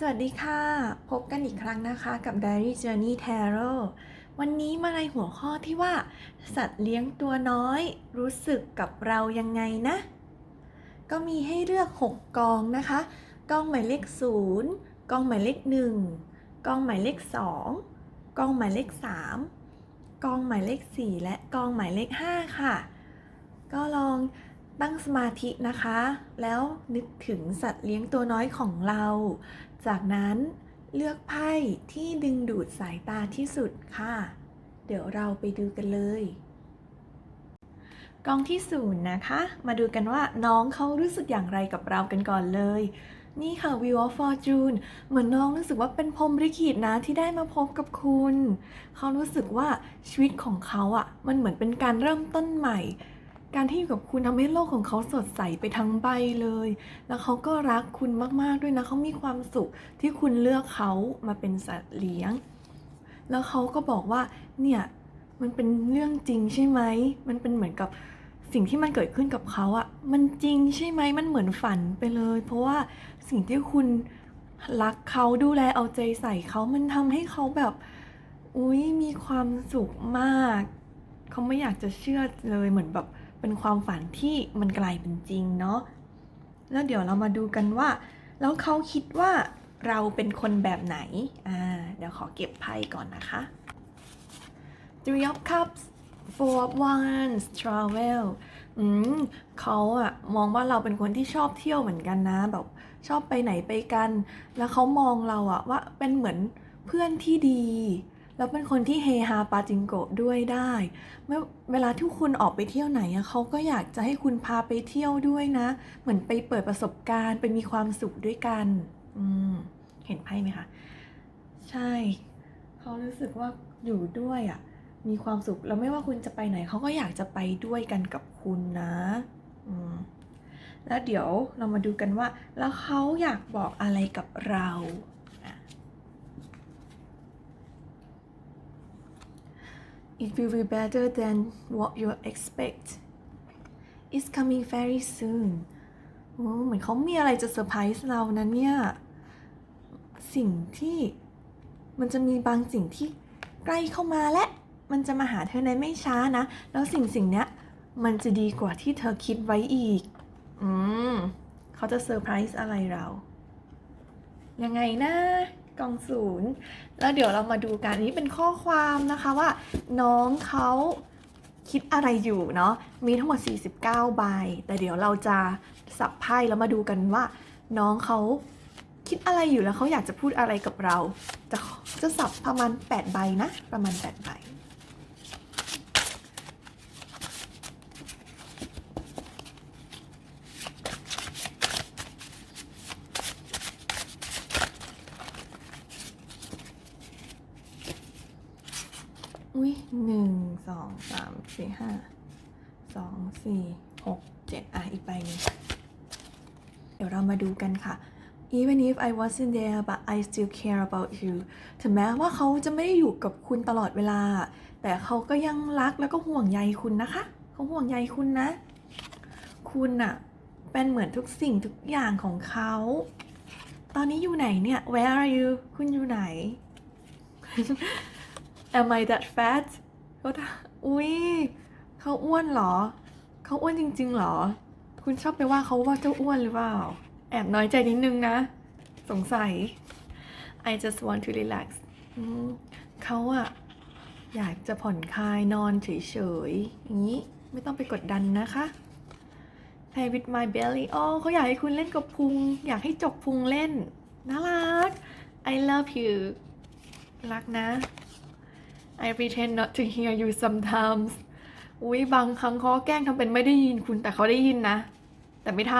สวัสดีค่ะ พบกันอีกครั้งนะคะกับ Diary Journey Tarot วันนี้มาในหัวข้อที่ว่า สัตว์เลี้ยงตัวน้อย รู้สึกกับเรายังไงนะ ก็มีให้เลือก 6 กองนะคะ กองหมายเลข 0 กองหมายเลข 1 กองหมายเลข 2 กองหมายเลข 3 กองหมายเลข 4 และกองหมายเลข 5 ค่ะ ก็ลองตั้งสมาธินะคะ แล้วนึกถึงสัตว์เลี้ยงตัวน้อยของเรา จากนั้นเลือกไพ่ที่ดึงดูดสายตาที่สุดค่ะ เดี๋ยวเราไปดูกันเลยกองที่ศูนย์นะคะ มาดูกันว่าน้องเขารู้สึกอย่างไรกับเรากันก่อนเลย นี่ค่ะ Wheel of Fortune เหมือนน้องรู้สึกว่าเป็นพรมลิขิตนะที่ได้มาพบกับคุณ เขารู้สึกว่าชีวิตของเขาอะ่ะ มันเหมือนเป็นการเริ่มต้นใหม่ การที่อยู่กับคุณทำให้โลกของเขาสดใสไปทั้งใบเลย แล้วเขาก็รักคุณมากๆด้วยนะ เขามีความสุขที่คุณเลือกเขามาเป็นสัตว์เลี้ยง แล้วเขาก็บอกว่า เนี่ย มันเป็นเรื่องจริงใช่ไหม มันเป็นเหมือนกับสิ่งที่มันเกิดขึ้นกับเขาอะมันจริงใช่ไหม มันเหมือนฝันไปเลย เพราะว่าสิ่งที่คุณรักเขาดูแลเอาใจใส่เขา มันทำให้เขาแบบ อุ้ยมีความสุขมาก เขาไม่อยากจะเชื่อเลยเหมือนแบบ เป็นความฝันที่มันกลายเป็นจริงเนาะแล้วเดี๋ยวเรามาดูกันว่า แล้วเขาคิดว่าเราเป็นคนแบบไหนอ่าเดี๋ยวขอเก็บไพ่ก่อนนะคะ Three of Cups Four of Wands Travel อืมเขาอะมองว่าเราเป็นคนที่ชอบเที่ยวเหมือนกันนะ แบบชอบไปไหนไปกัน แล้วเขามองเราอะว่าเป็นเหมือนเพื่อนที่ดี แล้วเป็นคนที่เฮฮาปาจิงโกะด้วยได้เมื่อเวลาที่คุณออกไปเที่ยวไหนอะเขาก็อยากจะให้คุณพาไปเที่ยวด้วยนะ เหมือนไปเปิดประสบการณ์ไปมีความสุขด้วยกันอืมเห็นไพ่ไหมคะใช่เขารู้สึกว่าอยู่ด้วยอะมีความสุขแล้วไม่ว่าคุณจะไปไหนเขาก็อยากจะไปด้วยกันกับคุณนะอืมแล้วเดี๋ยวเรามาดูกันว่า แล้วเขาอยากบอกอะไรกับเราอะ It will be better than what you expect. It's coming very soon. โอ้เหมือนเขามีอะไรจะเซอร์ไพรส์เรานะเนี่ย สิ่งที่มันจะมีบางสิ่งที่ใกล้เข้ามาและ มันจะมาหาเธอในไม่ช้านะ แล้วสิ่งสิ่งเนี้ย มันจะดีกว่าที่เธอคิดไว้อีก อืม เขาจะเซอร์ไพรส์อะไรเรา ยังไงนะ กองศูนย์แล้วเดี๋ยวเรามาดูกันอันนี้เป็นข้อความนะคะว่า น้องเขาคิดอะไรอยู่เนาะมีทั้งหมด 49 ใบ แต่เดี๋ยวเราจะสับไพ่แล้วมาดูกันว่า น้องเขาคิดอะไรอยู่แล้วเขาอยากจะพูดอะไรกับเรา จะจะสับประมาณ 8 ใบนะ ประมาณ 8 ใบ อุ้ยหนึ่ง สองสามสี่ห้าสองสี่หกเจ็ดอะอีกใบหนึงเดี๋ยวเรามาดูกันค่ะ Even if I wasn't there but I still care about you ถึงแม้ว่าเขาจะไม่ได้อยู่กับคุณตลอดเวลา แต่เขาก็ยังรักแล้วก็ห่วงใยคุณนะคะเขาห่วงใยคุณนะ คุณอะเป็นเหมือนทุกสิ่งทุกอย่างของเขา ตอนนี้อยู่ไหนเนี่ย Where are you คุณอยู่ไหน Am I that fat เขาถาอุ้ยเขาอ้วนเหรอ เขาอ้วนจริง ๆ เหรอ คุณชอบไปว่าเขาว่าเจ้าอ้วนหรือเปล่า แอบน้อยใจนิดนึงนะ สงสัย I just want to relax เขาอะอยากจะผ่อนคลายนอนเฉยๆอย่างนี้ไม่ต้องไปกดดันนะคะ Play with my belly อ๋อเขาอยากให้คุณเล่นกับพุง อยากให้จกพุงเล่น น่ารัก I love you รักนะ I pretend not to hear you sometimes อุ้ยบางครั้งเขาแกล้งทำเป็นไม่ได้ยินคุณแต่เขาได้ยินนะ แต่ไม่ท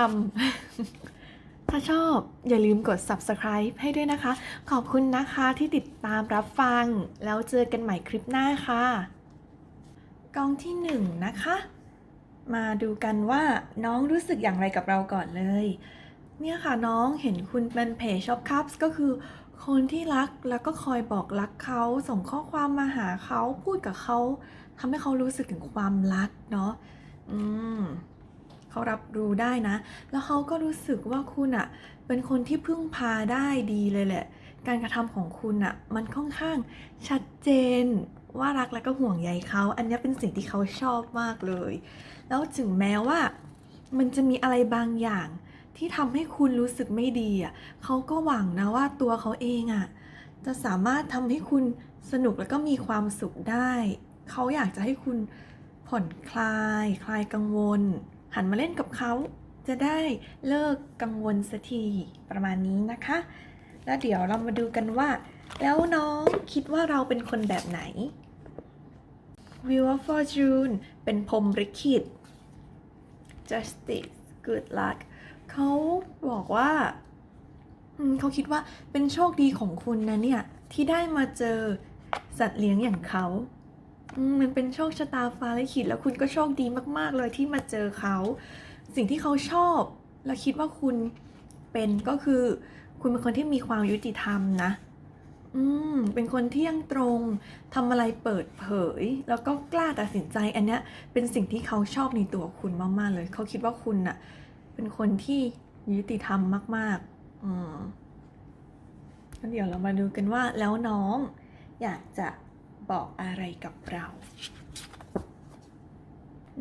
ำ ถ้าชอบอย่าลืมกด subscribe ให้ด้วยนะคะ ขอบคุณนะคะที่ติดตามรับฟัง แล้วเจอกันใหม่คลิปหน้าค่ะ กองที่หนึ่งนะคะ มาดูกันว่าน้องรู้สึกอย่างไรกับเราก่อนเลย เนี่ยค่ะน้องเห็นคุณเป็นเพจช็อปคัพก็คือ คนที่รักแล้วก็คอยบอกรักเขาส่งข้อความมาหาเขาพูดกับเขาทำให้เขารู้สึกถึงความรักเนาะอืมเขารับรู้ได้นะ แล้วเขาก็รู้สึกว่าคุณอะเป็นคนที่พึ่งพาได้ดีเลยแหละ การกระทำของคุณอะมันค่อนข้างชัดเจนว่ารักและก็ห่วงใยเขา อันนี้เป็นสิ่งที่เขาชอบมากเลย แล้วถึงแม้ว่ามันจะมีอะไรบางอย่าง ที่ทำให้คุณรู้สึกไม่ดีอะเขาก็หวังนะว่าตัวเขาเองอะจะสามารถทำให้คุณสนุกแล้วก็มีความสุขได้ เขาอยากจะให้คุณผ่อนคลาย คลายกังวล หันมาเล่นกับเขาจะได้เลิกกังวลสักทีประมาณนี้นะคะ แล้วเดี๋ยวเรามาดูกันว่า แล้วน้องคิดว่าเราเป็นคนแบบไหน Wheel of Fortune เป็นพรมลิขิต justice good luck เขาบอกว่าเขาคิดว่าเป็นโชคดีของคุณนะเนี่ย ที่ได้มาเจอสัตว์เลี้ยงอย่างเขามมันเป็นโชคชะตาฟ้าลิขิตแล้วคุณก็โชคดีมากๆเลยที่มาเจอเขา สิ่งที่เขาชอบ และคิดว่าคุณเป็นก็คือ คุณเป็นคนที่มีความยุติธรรมนะ อืม เป็นคนที่ยังตรงทำอะไรเปิดเผย แล้วก็กล้าตัดสินใจอันเนี้ยเป็นสิ่งที่เขาชอบในตัวคุณมากๆเลย เขาคิดว่าคุณน่ะ เป็นคนที่ยุติธรรมมาก ๆ อืมงั้นเดี๋ยวเรามาดูกันว่าแล้วน้องอยากจะบอกอะไรกับเรา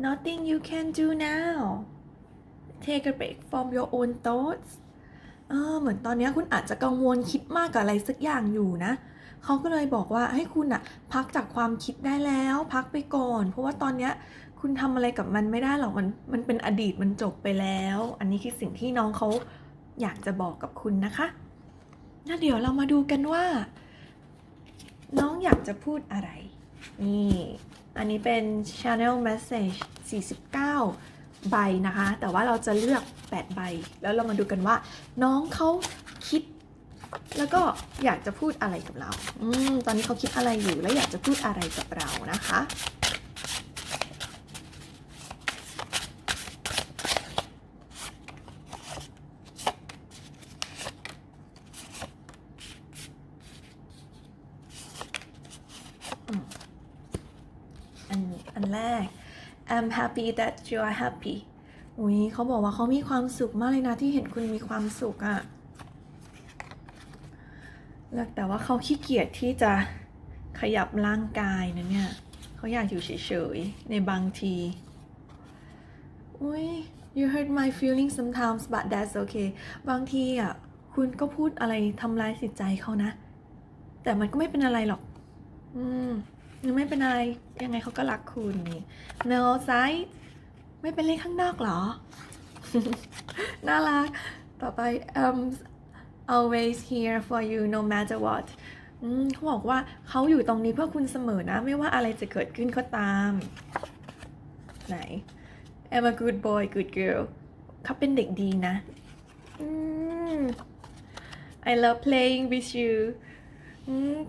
Nothing you can do now take a break from your own thoughts เออเหมือนตอนนี้คุณอาจจะกังวลคิดมากกับอะไรสักอย่างอยู่นะ เขาก็เลยบอกว่าให้คุณอะพักจากความคิดได้แล้ว พักไปก่อน เพราะว่าตอนเนี้ย คุณทำอะไรกับมันไม่ได้หรอกมันมันเป็นอดีตมันจบไปแล้ว อันนี้คือสิ่งที่น้องเขาอยากจะบอกกับคุณนะคะงั้นเดี๋ยวเรามาดูกันว่า น้องอยากจะพูดอะไร นี่ อันนี้เป็น Channel Message 49 ใบนะคะ แต่ว่าเราจะเลือก 8 ใบ แล้วเรามาดูกันว่า น้องเขาคิด แล้วก็อยากจะพูดอะไรกับเรา อืม ตอนนี้เขาคิดอะไรอยู่ และอยากจะพูดอะไรกับเรานะคะ อันอันแรก I'm happy that you are happy อุ้ยเขาบอกว่าเขามีความสุขมากเลยนะที่เห็นคุณมีความสุขอะแล้วแต่ว่าเขาขี้เกียจที่จะขยับร่างกายนะเนี่ยเขาอยากอยู่เฉยๆในบางที อุ้ย you hurt my feelings sometimes but that's okay บางทีอะคุณก็พูดอะไรทำร้ายจิตใจเขานะ แต่มันก็ไม่เป็นอะไรหรอก อืม ไม่เป็นอะไร ยังไงเขาก็รักคุณนี่ no side ไม่เป็นเลขข้างนอกเหรอ น่ารัก ต่อไป um always here for you no matter what เขาบอกว่าเขาอยู่ตรงนี้เพื่อคุณเสมอนะ ไม่ว่าอะไรจะเกิดขึ้นก็ตาม ไหน I'm a good boy good girl เขาเป็นเด็กดีนะ I love playing with you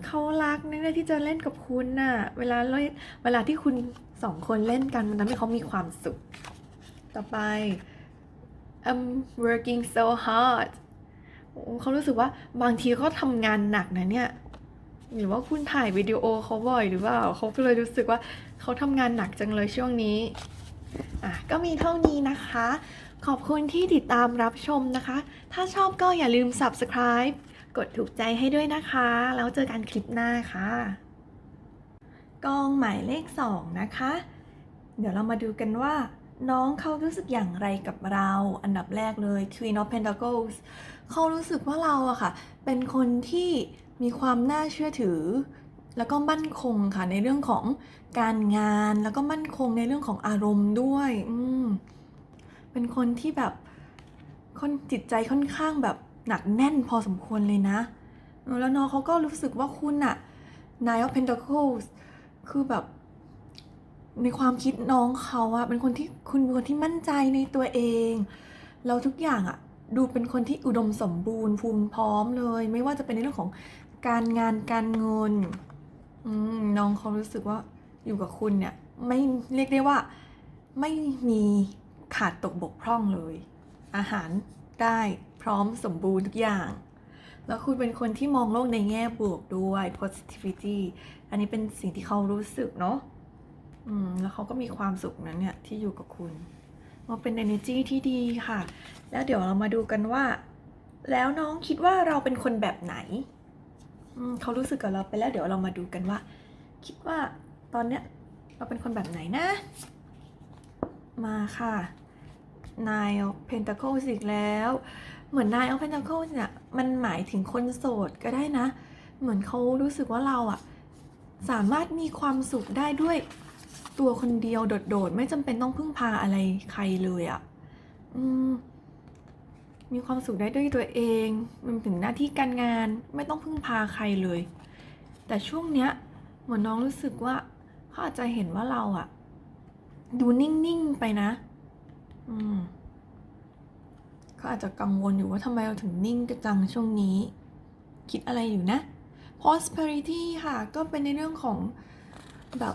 เขารักนะที่จะเล่นกับคุณน่ะ เวลาเล่นเวลาที่คุณสองคนเล่นกันมันทำให้เขามีความสุข ต่อไป I'm working so hard เขารู้สึกว่าบางทีเขาทำงานหนักนะเนี่ย หรือว่าคุณถ่ายวิดีโอเขาบ่อยหรือเปล่าเขาก็เลยรู้สึกว่าเขาทำงานหนักจังเลยช่วงนี้ อะ ก็มีเท่านี้นะคะ ขอบคุณที่ติดตามรับชมนะคะ ถ้าชอบก็อย่าลืม subscribe กดถูกใจให้ด้วยนะคะ แล้วเจอกันคลิปหน้าค่ะ กองหมายเลข 2 นะคะ เดี๋ยวเรามาดูกันว่า น้องเขารู้สึกอย่างไรกับเรา อันดับแรกเลย Queen of Pentacles เขารู้สึกว่าเราอะค่ะ เป็นคนที่มีความน่าเชื่อถือ แล้วก็มั่นคงค่ะในเรื่องของการงานแล้วก็มั่นคงในเรื่องของอารมณ์ด้วยอืมเป็นคนที่แบบคนจิตใจค่อนข้างแบบ หนักแน่นพอสมควรเลยนะ แล้วน้องเขาก็รู้สึกว่าคุณอะ Nine of Pentacles คือแบบ ในความคิดน้องเขาอะเป็นคนที่คุณเป็นคนที่มั่นใจในตัวเองแล้วทุกอย่างอะดูเป็นคนที่อุดมสมบูรณ์ภูมิพร้อมเลย ไม่ว่าจะเป็นในเรื่องของการงานการเงินน้องเขารู้สึกว่าอยู่กับคุณเนี่ย ไม่เรียกได้ว่าไม่มีขาดตกบกพร่องเลย อาหาร ได้ พร้อมสมบูรณ์ทุกอย่าง แล้วคุณเป็นคนที่มองโลกในแง่บวกด้วย positivity อันนี้เป็นสิ่งที่เขารู้สึกเนาะอืมแล้วเขาก็มีความสุขนั้นเนี่ยที่อยู่กับคุณโอว่าเป็น energy ที่ดีค่ะ แล้วเดี๋ยวเรามาดูกันว่า แล้วน้องคิดว่าเราเป็นคนแบบไหนอืมเขารู้สึกกับเราไปแล้วเดี๋ยวเรามาดูกันว่า คิดว่าตอนเนี้ยเราเป็นคนแบบไหนนะ มาค่ะ Nine of Pentacles อีกแล้ว เหมือน Nine of Pentacles เนี่ยมันหมายถึงคนโสดก็ได้นะ เหมือนเขารู้สึกว่าเราอะสามารถมีความสุขได้ด้วยตัวคนเดียวโดดๆ ไม่จำเป็นต้องพึ่งพาอะไรใครเลยอะอืมมีความสุขได้ด้วยตัวเอง มันถึงหน้าที่การงานไม่ต้องพึ่งพาใครเลย แต่ช่วงเนี้ยเหมือนน้องรู้สึกว่าเขาอาจจะเห็นว่าเราอะดูนิ่ง ๆ ไปนะ เขาอาจจะกังวลอยู่ว่าทำไมเราถึงนิ่งกระจังช่วงนี้ คิดอะไรอยู่นะ prosperity ค่ะ ก็เป็นในเรื่องของแบบ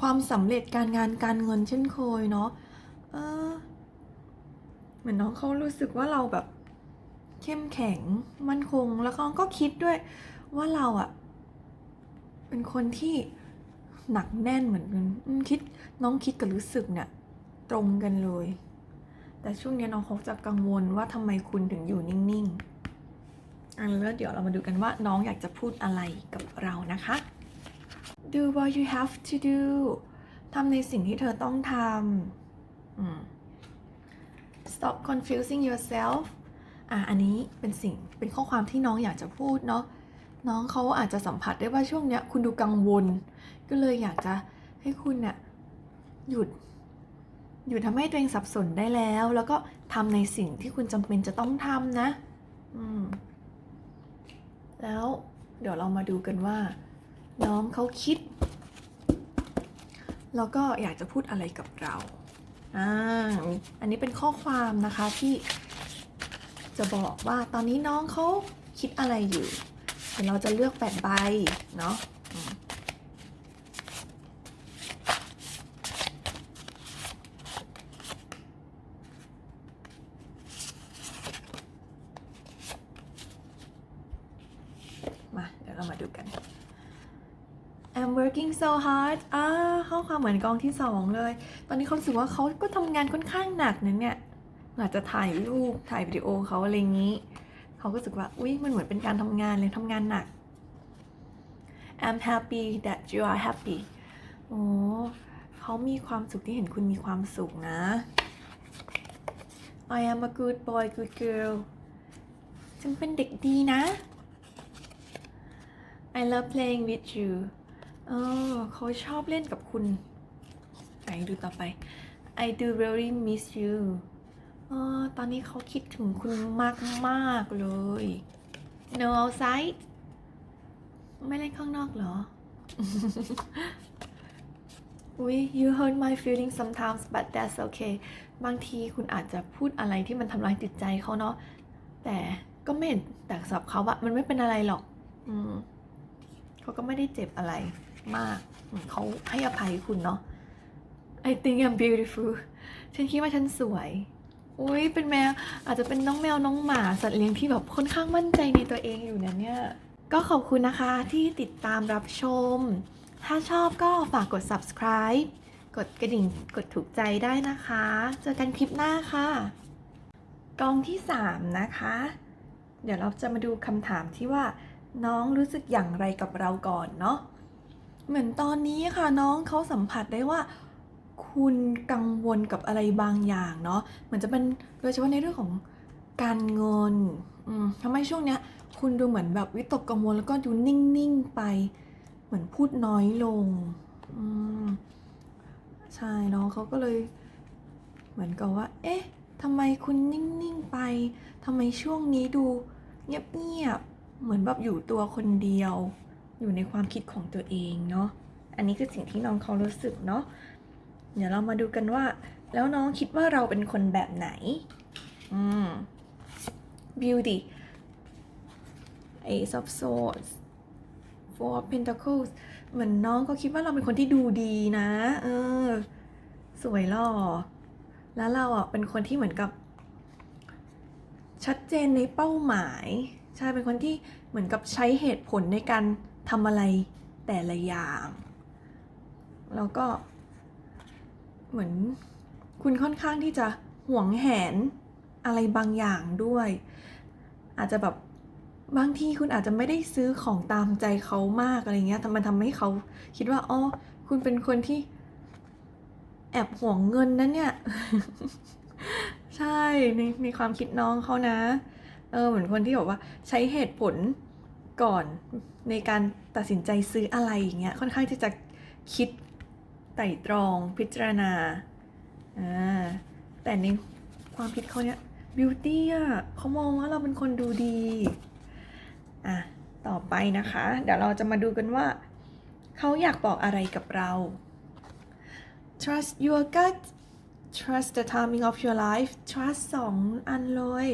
ความสำเร็จการงานการเงินเช่นเคยเนาะเออเหมือนน้องเขารู้สึกว่าเราแบบเข้มแข็งมั่นคง แล้วเขาก็คิดด้วยว่าเราอะเป็นคนที่หนักแน่นเหมือนกันคิดน้องคิดกับรู้สึกเนี่ยตรงกันเลย แต่ช่วงนี้น้องเขาจะกังวลว่าทำไมคุณถึงอยู่นิ่งๆอันแล้วเดี๋ยวเรามาดูกันว่าน้องอยากจะพูดอะไรกับเรานะคะ do what you have to do ทำในสิ่งที่เธอต้องทำ stop confusing yourself อะอันนี้เป็นสิ่งเป็นข้อความที่น้องอยากจะพูดเนาะน้องเขาอาจจะสัมผัสได้ว่าช่วงเนี้ยคุณดูกังวล ก็เลยอยากจะให้คุณเนี่ยหยุด หยุดทำให้ตัวเองสับสนได้แล้ว แล้วก็ทำในสิ่งที่คุณจำเป็นจะต้องทำนะ อืม แล้วเดี๋ยวเรามาดูกันว่า น้องเขาคิด แล้วก็อยากจะพูดอะไรกับเราอ่าอันนี้เป็นข้อความนะคะที่จะบอกว่าตอนนี้น้องเขาคิดอะไรอยู่เดี๋ยวเราจะเลือกแปดใบเนาะอืมมา เดี๋ยวเรามาดูกัน I'm working so hard อ่าข้อความเหมือนกองที่สองเลย ตอนนี้เขารู้สึกว่าเขาก็ทำงานค่อนข้างหนักนะเนี่ยอาจจะถ่ายรูปถ่ายวิดีโอเขาอะไรอย่างนี้ เขาก็รู้สึกว่า อุ๊ยมันเหมือนเป็นการทำงานเลยทำงานหนัก I'm happy that you are happy โอ้เขามีความสุขที่เห็นคุณมีความสุขนะ I am a good boy good girl ฉันเป็นเด็กดีนะ I love playing with you เออเขาชอบเล่นกับคุณไหนดูต่อไป I do really miss you เออตอนนี้เขาคิดถึงคุณมากมากเลย No outside ไม่เล่นข้างนอกเหรอ อุ้ย you hurt my feelings sometimes but that's okay บางทีคุณอาจจะพูดอะไรที่มันทำร้ายจิตใจเขาเนาะ แต่ก็ไม่เห็นแต่สำหรับเขาอะมันไม่เป็นอะไรหรอก อืมเขาก็ไม่ได้เจ็บอะไร มากเขาให้อภัยคุณเนาะ I think I'm beautiful ฉันคิดว่าฉันสวยอุ้ยเป็นแมวอาจจะเป็นน้องแมวน้องหมาสัตว์เลี้ยงที่แบบค่อนข้างมั่นใจในตัวเองอยู่นะเนี่ย ก็ขอบคุณนะคะที่ติดตามรับชม ถ้าชอบก็ฝากกด subscribe กดกระดิ่งกดถูกใจได้นะคะ เจอกันคลิปหน้าค่ะ กองที่ 3 นะคะ เดี๋ยวเราจะมาดูคำถามที่ว่า น้องรู้สึกอย่างไรกับเราก่อนเนาะ เหมือนตอนนี้ค่ะน้องเขาสัมผัสได้ว่า คุณกังวลกับอะไรบางอย่างเนาะเหมือนจะเป็นโดยเฉพาะในเรื่องของการเงินอืมทำให้ช่วงเนี้ย คุณดูเหมือนแบบวิตกกังวลแล้วก็ดูนิ่งๆไป เหมือนพูดน้อยลงอืมใช่น้องเขาก็เลย เหมือนกับว่า เอ๊ะทำไมคุณนิ่งๆไปทำไมช่วงนี้ดูเงียบๆเหมือนแบบอยู่ตัวคนเดียว อยู่ในความคิดของตัวเองเนาะอันนี้คือสิ่งที่น้องเขารู้สึกเนาะเดี๋ยวเรามาดูกันว่า แล้วน้องคิดว่าเราเป็นคนแบบไหนอืม beauty ace of swords four of pentacles เหมือนน้องก็คิดว่าเราเป็นคนที่ดูดีนะ เออ สวยหล่อแล้วเราอะเป็นคนที่เหมือนกับ ชัดเจนในเป้าหมาย ใช่เป็นคนที่เหมือนกับใช้เหตุผลในการ ทำอะไรแต่ละอย่าง แล้วก็เหมือนคุณค่อนข้างที่จะห่วงแหนอะไรบางอย่างด้วย อาจจะแบบบางทีคุณอาจจะไม่ได้ซื้อของตามใจเขามากอะไรเงี้ยแต่มันทำให้เขาคิดว่าอ๋อคุณเป็นคนที่แอบห่วงเงินนะเนี่ย ใช่ในในความคิดน้องเขานะ เออเหมือนคนที่บอกว่าใช้เหตุผล ก่อนในการตัดสินใจซื้ออะไรอย่างเงี้ยค่อนข้างที่จะคิดไตร่ตรองพิจารณาอ่าแต่ในความคิดเขาเนี้ยบิวตี้อะเขามองว่าเราเป็นคนดูดีอะต่อไปนะคะ เดี๋ยวเราจะมาดูกันว่า เขาอยากบอกอะไรกับเรา trust your gut trust the timing of your life trust สองอันเลย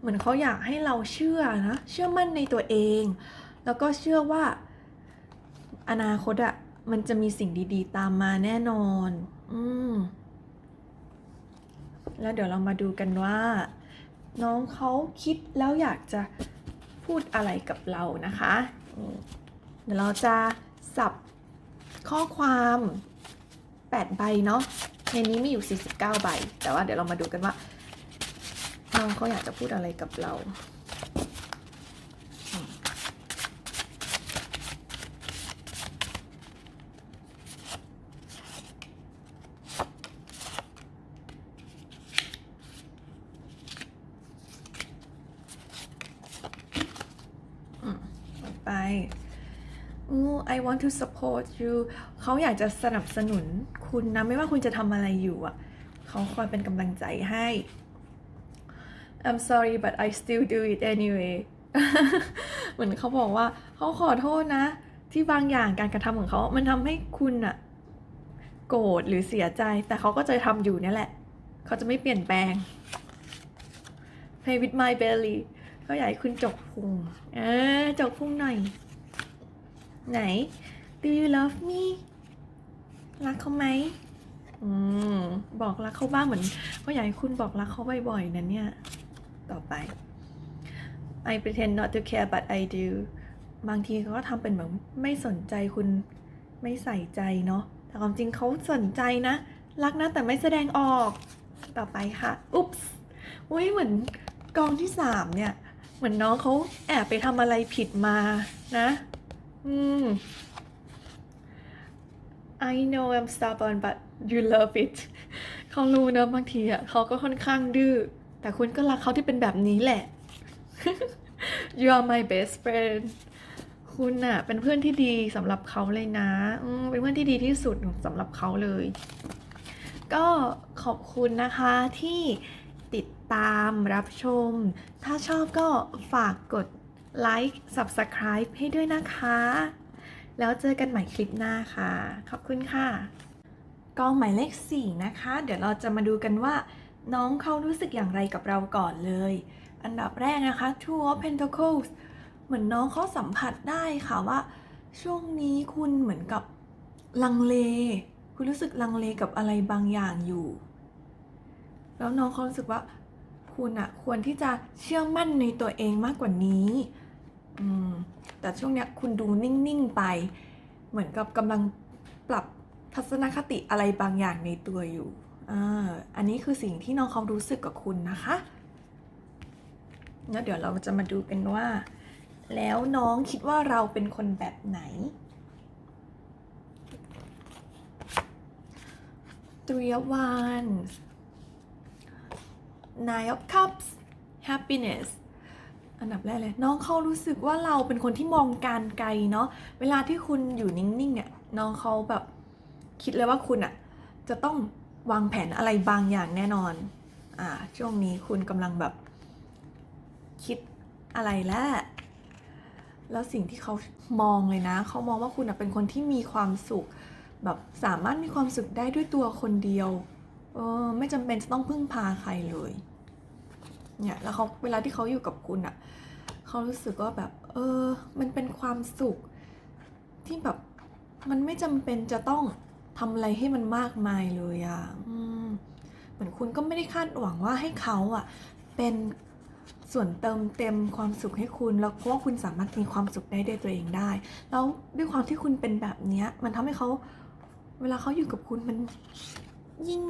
เหมือนเขาอยากให้เราเชื่อนะ เชื่อมั่นในตัวเอง แล้วก็เชื่อว่า อนาคตอะมันจะมีสิ่งดีๆ ตามมาแน่นอน อืม แล้วเดี๋ยวเรามาดูกันว่า น้องเขาคิดแล้วอยากจะพูดอะไรกับเรานะคะ เดี๋ยวเราจะสับข้อความ 8 ใบเนาะ ในนี้มีอยู่ 49 ใบ แต่ว่าเดี๋ยวเรามาดูกันว่า น้องเขาอยากจะพูดอะไรกับเราอืมไปอู้ I want to support you เขาอยากจะสนับสนุนคุณนะ ไม่ว่าคุณจะทำอะไรอยู่อะ เขาคอยเป็นกำลังใจให้ I'm sorry but I still do it anyway เหมือนเขาบอกว่าเขาขอโทษนะ ที่บางอย่างการกระทำของเขามันทำให้คุณอะโกรธหรือเสียใจ แต่เขาก็จะทำอยู่นี่แหละ เขาจะไม่เปลี่ยนแปลง Play with my belly เขาอยากให้คุณจกพุงเออจกพุงหน่อย ไหน Do you love me รักเขาไหมอืม บอกรักเขาบ้างเหมือนเขาอยากให้คุณบอกรักเขาบ่อยๆนะเนี่ย ต่อไป I pretend not to care but I do บางทีเขาก็ทำเป็นแบบไม่สนใจคุณไม่ใส่ใจเนาะแต่ความจริงเขาสนใจนะ รักนะแต่ไม่แสดงออกต่อไปค่ะ อุ๊ปส์อุ้ยเหมือนกองที่สามเนี่ย เหมือนน้องเขาแอบไปทำอะไรผิดมานะ อืม I know I'm stubborn but you love it เขารู้นะบางทีอะเขาก็ค่อนข้างดื้อ แต่คุณก็รักเขาที่เป็นแบบนี้แหละ you are my best friend คุณน่ะ เป็นเพื่อนที่ดีสำหรับเขาเลยนะเป็นเพื่อนที่ดีที่สุดสำหรับเขาเลย ก็ขอบคุณนะคะที่ติดตามรับชม ถ้าชอบก็ฝากกดไลค์ Subscribe ให้ด้วยนะคะ แล้วเจอกันใหม่คลิปหน้าค่ะ ขอบคุณค่ะกองหมายเลข 4 นะคะ เดี๋ยวเราจะมาดูกันว่า น้องเขารู้สึกอย่างไรกับเราก่อนเลย อันดับแรกนะคะ Two of Pentacles เหมือนน้องเขาสัมผัสได้ค่ะว่า ช่วงนี้คุณเหมือนกับลังเล คุณรู้สึกลังเลกับอะไรบางอย่างอยู่ แล้วน้องเขารู้สึกว่าคุณอะควรที่จะเชื่อมั่นในตัวเองมากกว่านี้อืมแต่ช่วงเนี้ยคุณดูนิ่ง ๆ ไป เหมือนกับกำลังปรับทัศนคติอะไรบางอย่างในตัวอยู่ อันนี้คือสิ่งที่น้องเขารู้สึกกับคุณนะคะแล้วเดี๋ยวเราจะมาดูกันว่า แล้วน้องคิดว่าเราเป็นคนแบบไหน Three of Wands Nine of Cups Happiness อันดับแรกเลย น้องเขารู้สึกว่าเราเป็นคนที่มองการไกลเนาะเวลาที่คุณอยู่นิ่งๆเนี่ยน้องเขาแบบคิดเลยว่าคุณอะจะต้อง วางแผนอะไรบางอย่างแน่นอน อ่า ช่วงนี้คุณกำลังแบบคิดอะไรแล้วแล้วสิ่งที่เขามองเลยนะ เขามองว่าคุณอะเป็นคนที่มีความสุข แบบสามารถมีความสุขได้ด้วยตัวคนเดียว เออไม่จำเป็นจะต้องพึ่งพาใครเลย เนี่ย แล้วเขาเวลาที่เขาอยู่กับคุณอะเขารู้สึกว่าแบบ เออ มันเป็นความสุข ที่แบบ มันไม่จำเป็นจะต้อง ทำอะไรให้มันมากมายเลยอะอืมเหมือนคุณก็ไม่ได้คาดหวังว่าให้เขาอะเป็นส่วนเติมเต็มความสุขให้คุณ แล้วเพราะว่าคุณสามารถมีความสุขได้ด้วยตัวเองได้ แล้วด้วยความที่คุณเป็นแบบเนี้ยมันทำให้เขาเวลาเขาอยู่กับคุณมันยิ่ง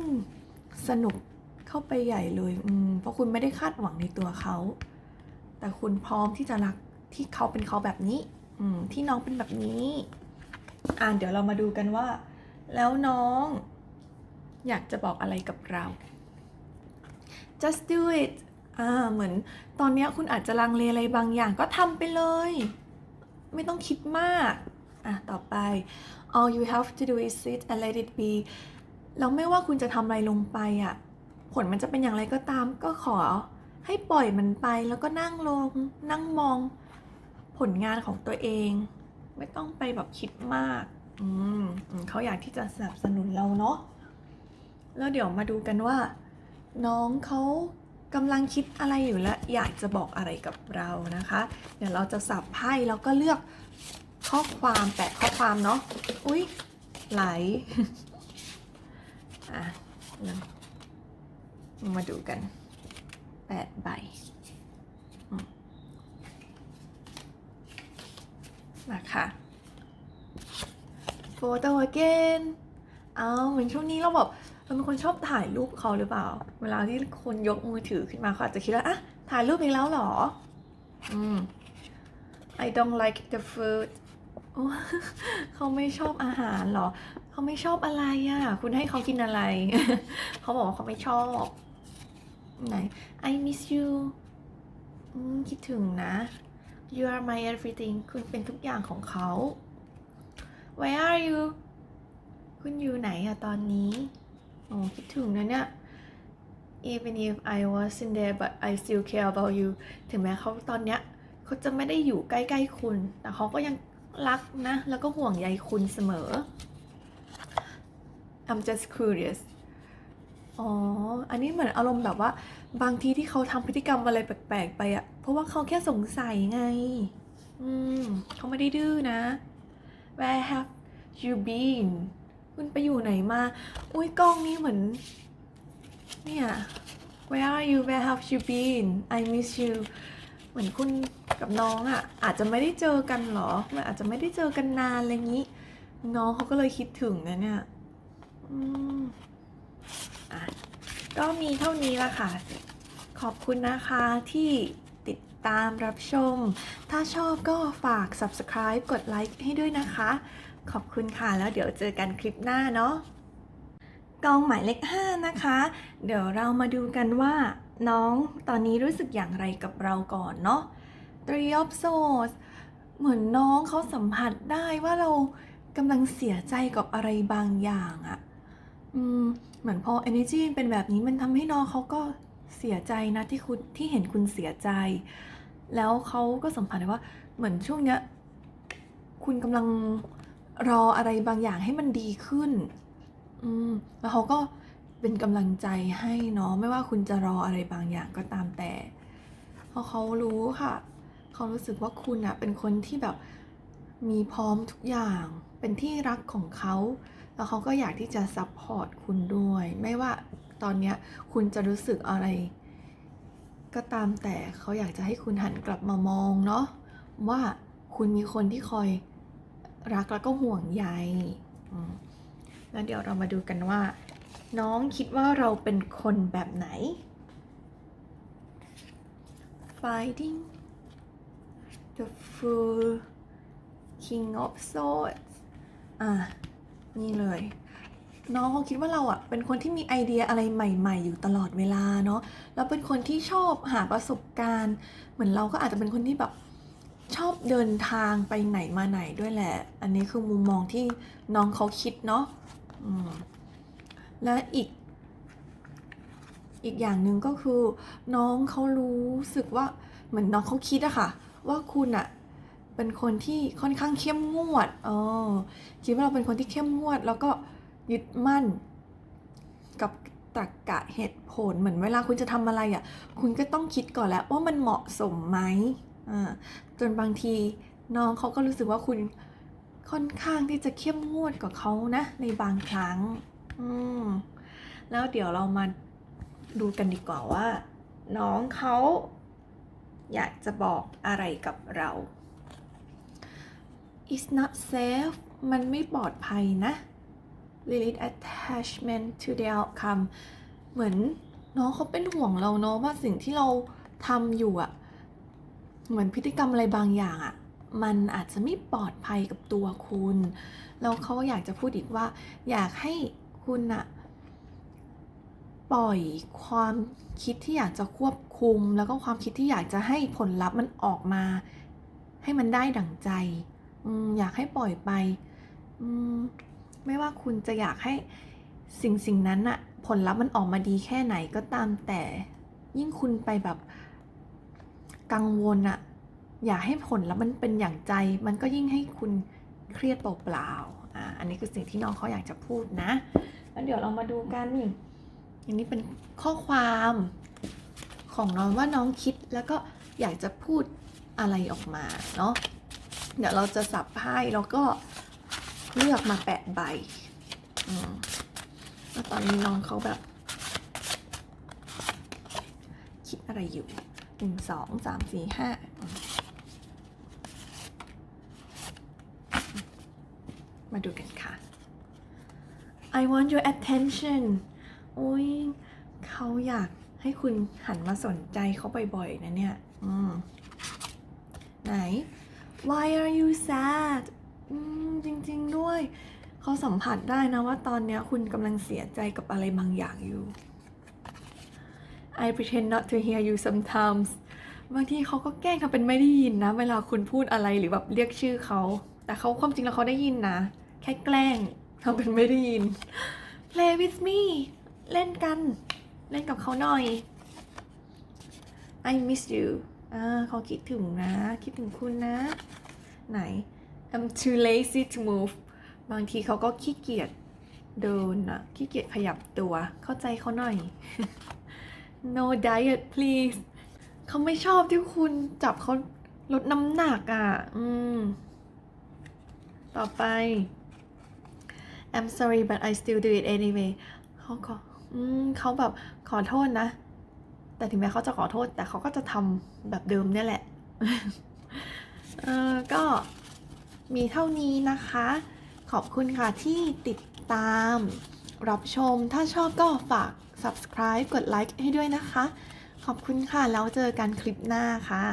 สนุกเข้าไปใหญ่เลยอืมเพราะคุณไม่ได้คาดหวังในตัวเขา แต่คุณพร้อมที่จะรักที่เขาเป็นเขาแบบนี้ อืมที่น้องเป็นแบบนี้ อ่านเดี๋ยวเรามาดูกันว่า แล้วน้อง อยากจะบอกอะไรกับเรา just do it อ่าเหมือนตอนเนี้ยคุณอาจจะลังเลอะไรบางอย่างก็ทำไปเลย ไม่ต้องคิดมาก อะ ต่อไป all you have to do is sit and let it be แล้วไม่ว่าคุณจะทำอะไรลงไปอะ ผลมันจะเป็นอย่างไรก็ตามก็ขอให้ปล่อยมันไปแล้วก็นั่งลง นั่งมองผลงานของตัวเอง ไม่ต้องไปแบบคิดมาก อืมเขาอยากที่จะสนับสนุนเราเนาะแล้วเดี๋ยวมาดูกันว่า น้องเขากำลังคิดอะไรอยู่และอยากจะบอกอะไรกับเรานะคะ เดี๋ยวเราจะสับไพ่แล้วก็เลือกข้อความแปะข้อความเนาะอุ๊ยไหลอะมาดูกันแปดใบนะคะ โฟโต้ again เอาเหมือนช่วงนี้เราแบบเราเป็นคนชอบถ่ายรูปเขาหรือเปล่า เวลาที่คนยกมือถือขึ้นมาเขาอาจจะคิดว่าอะถ่ายรูปอีกแล้วหรอ อืม I don't like the food เขาไม่ชอบอาหารหรอ เขาไม่ชอบอะไรอะ่ะ คุณให้เขากินอะไร เขาบอกว่าเขาไม่ชอบ ไหน I miss you คิดถึงนะ you are my everything คุณเป็นทุกอย่างของเขา where are you คุณอยู่ไหนอะตอนนี้โอ้คิดถึงนะเนี่ย even if I wasn't there but I still care about you ถึงแม้เขาตอนเนี้ยเขาจะไม่ได้อยู่ใกล้ๆคุณ แต่เขาก็ยังรักนะ แล้วก็ห่วงใยคุณเสมอ I'm just curious อ๋อ อันนี้เหมือนอารมณ์แบบว่า บางทีที่เขาทำพฤติกรรมอะไรแปลกๆไปอะเพราะว่าเขาแค่สงสัยไง อืมเขาไม่ได้ดื้อนะ Where have you been คุณไปอยู่ไหนมา อุ้ยกล้องนี้เหมือน เนี่ย Where are you Where have you been I miss you เหมือนคุณกับน้องอะ่ะ อาจจะไม่ได้เจอกันหรอ มันอาจจะไม่ได้เจอกันนานอะไรงนี้ น้องเขาก็เลยคิดถึงนะเนี่ยอืมอะก็มีเท่านี้ละค่ะ ขอบคุณนะคะที่ ติดตามรับชม ถ้าชอบก็ฝาก subscribe กดไลค์ให้ด้วยนะคะ ขอบคุณค่ะ แล้วเดี๋ยวเจอกันคลิปหน้าเนาะกองหมายเลข5นะคะ เดี๋ยวเรามาดูกันว่า น้องตอนนี้รู้สึกอย่างไรกับเราก่อนเนาะ Three of Swords เหมือนน้องเขาสัมผัสได้ว่าเรากำลังเสียใจกับอะไรบางอย่างอะอืม เหมือนพอ energy เป็นแบบนี้มันทำให้น้องเขาก็ เสียใจนะที่คุณที่เห็นคุณเสียใจ แล้วเขาก็สัมผัสได้ว่าเหมือนช่วงเนี้ยคุณกำลังรออะไรบางอย่างให้มันดีขึ้น อืม แล้วเขาก็เป็นกำลังใจให้เนาะไม่ว่าคุณจะรออะไรบางอย่างก็ตามแต่เพราะเขารู้ค่ะเขารู้สึกว่าคุณอะเป็นคนที่แบบมีพร้อมทุกอย่าง เป็นที่รักของเขา แล้วเขาก็อยากที่จะซัพพอร์ตคุณด้วย ไม่ว่า ตอนเนี้ยคุณจะรู้สึกอะไร ก็ตามแต่เขาอยากจะให้คุณหันกลับมามองเนาะว่าคุณมีคนที่คอยรักแล้วก็ห่วงใยแล้วเดี๋ยวเรามาดูกันว่า น้องคิดว่าเราเป็นคนแบบไหน Fighting the Fool King of Swords อะ นี่เลย น้องเขาคิดว่าเราอะเป็นคนที่มีไอเดียอะไรใหม่ ๆ อยู่ตลอดเวลาเนาะแล้วเป็นคนที่ชอบหาประสบการณ์ เหมือนเราก็อาจจะเป็นคนที่แบบชอบเดินทางไปไหนมาไหนด้วยแหละ อันนี้คือมุมมองที่น้องเขาคิดเนาะและอีก อีกอย่างหนึ่งก็คือ น้องเขารู้สึกว่าเหมือนน้องเขาคิดอะค่ะ ว่าคุณอะเป็นคนที่ค่อนข้างเข้มงวดเออคิดว่าเราเป็นคนที่เข้มงวด แล้วก็ ยึดมั่น กับตรรกะเหตุผลเหมือนเวลาคุณจะทำอะไรอะคุณก็ต้องคิดก่อนแล้วว่ามันเหมาะสมไหมอ่าจนบางทีน้องเขาก็รู้สึกว่าคุณค่อนข้างที่จะเข้มงวดกว่าเขานะ ในบางครั้ง อืมแล้วเดี๋ยวเรามาดูกันดีกว่าว่า น้องเขาอยากจะบอกอะไรกับเรา It's not safe มันไม่ปลอดภัยนะ Lilith attachment to the outcome เหมือนน้องเขาเป็นห่วงเราเนาะว่าสิ่งที่เราทำอยู่อะเหมือนพฤติกรรมอะไรบางอย่างอะมันอาจจะไม่ปลอดภัยกับตัวคุณ แล้วเขาอยากจะพูดอีกว่า อยากให้คุณอะปล่อยความคิดที่อยากจะควบคุม แล้วก็ความคิดที่อยากจะให้ผลลัพธ์มันออกมา ให้มันได้ดั่งใจออยากให้ปล่อยไป ไม่ว่าคุณจะอยากให้สิ่งสิ่งนั้นอะผลลัพธ์มันออกมาดีแค่ไหนก็ตามแต่ยิ่งคุณไปแบบกังวลอะอยากให้ผลลัพธ์มันเป็นอย่างใจ มันก็ยิ่งให้คุณเครียดเปล่าๆอ่าอันนี้คือสิ่งที่น้องเขาอยากจะพูดนะ แล้วเดี๋ยวเรามาดูกันอันนี้เป็นข้อความของน้องว่าน้องคิดแล้วก็อยากจะพูดอะไรออกมาเนาะเดี๋ยวเราจะสับไพ่แล้วก็ เลือกมาแปะใบแล้วตอนนี้น้องเขาแบบ คิดอะไรอยู่หนึ่งสองสามสี่ห้ามมาดูกันค่ะ I want your attention โอ้ยเขาอยากให้คุณหันมาสนใจเขาบ่อยๆนะเนี่ย อืม ไหน Why are you sad อืมจริง ๆด้วย เขาสัมผัสได้นะว่าตอนนี้คุณกำลังเสียใจกับอะไรบางอย่างอยู่ I pretend not to hear you sometimes บางทีเขาก็แกล้งทำเป็นไม่ได้ยินนะ เวลาคุณพูดอะไรหรือแบบเรียกชื่อเขา แต่เขาความจริงแล้วเขาได้ยินนะ แค่แกล้งทำเป็นไม่ได้ยิน Play with me เล่นกัน เล่นกับเขาหน่อย I miss you อ่าเขาคิดถึงนะ คิดถึงคุณนะ ไหน I'm too lazy to move บางทีเขาก็ขี้เกียจเดินอะขี้เกียจขยับตัวเข้าใจเขาหน่อย no diet please เขาไม่ชอบที่คุณจับเขาลดน้ำหนักอะอืม ต่อไป I'm sorry but I still do it anyway เขาขออืมเขาแบบขอโทษนะ แต่ถึงแม้เขาจะขอโทษ แต่เขาก็จะทำแบบเดิมเนี่ยแหละ เออก็ มีเท่านี้นะคะ ขอบคุณค่ะที่ติดตาม รับชม ถ้าชอบก็ฝาก subscribe กดไลค์ให้ด้วยนะคะ ขอบคุณค่ะ แล้วเจอกันคลิปหน้าค่ะ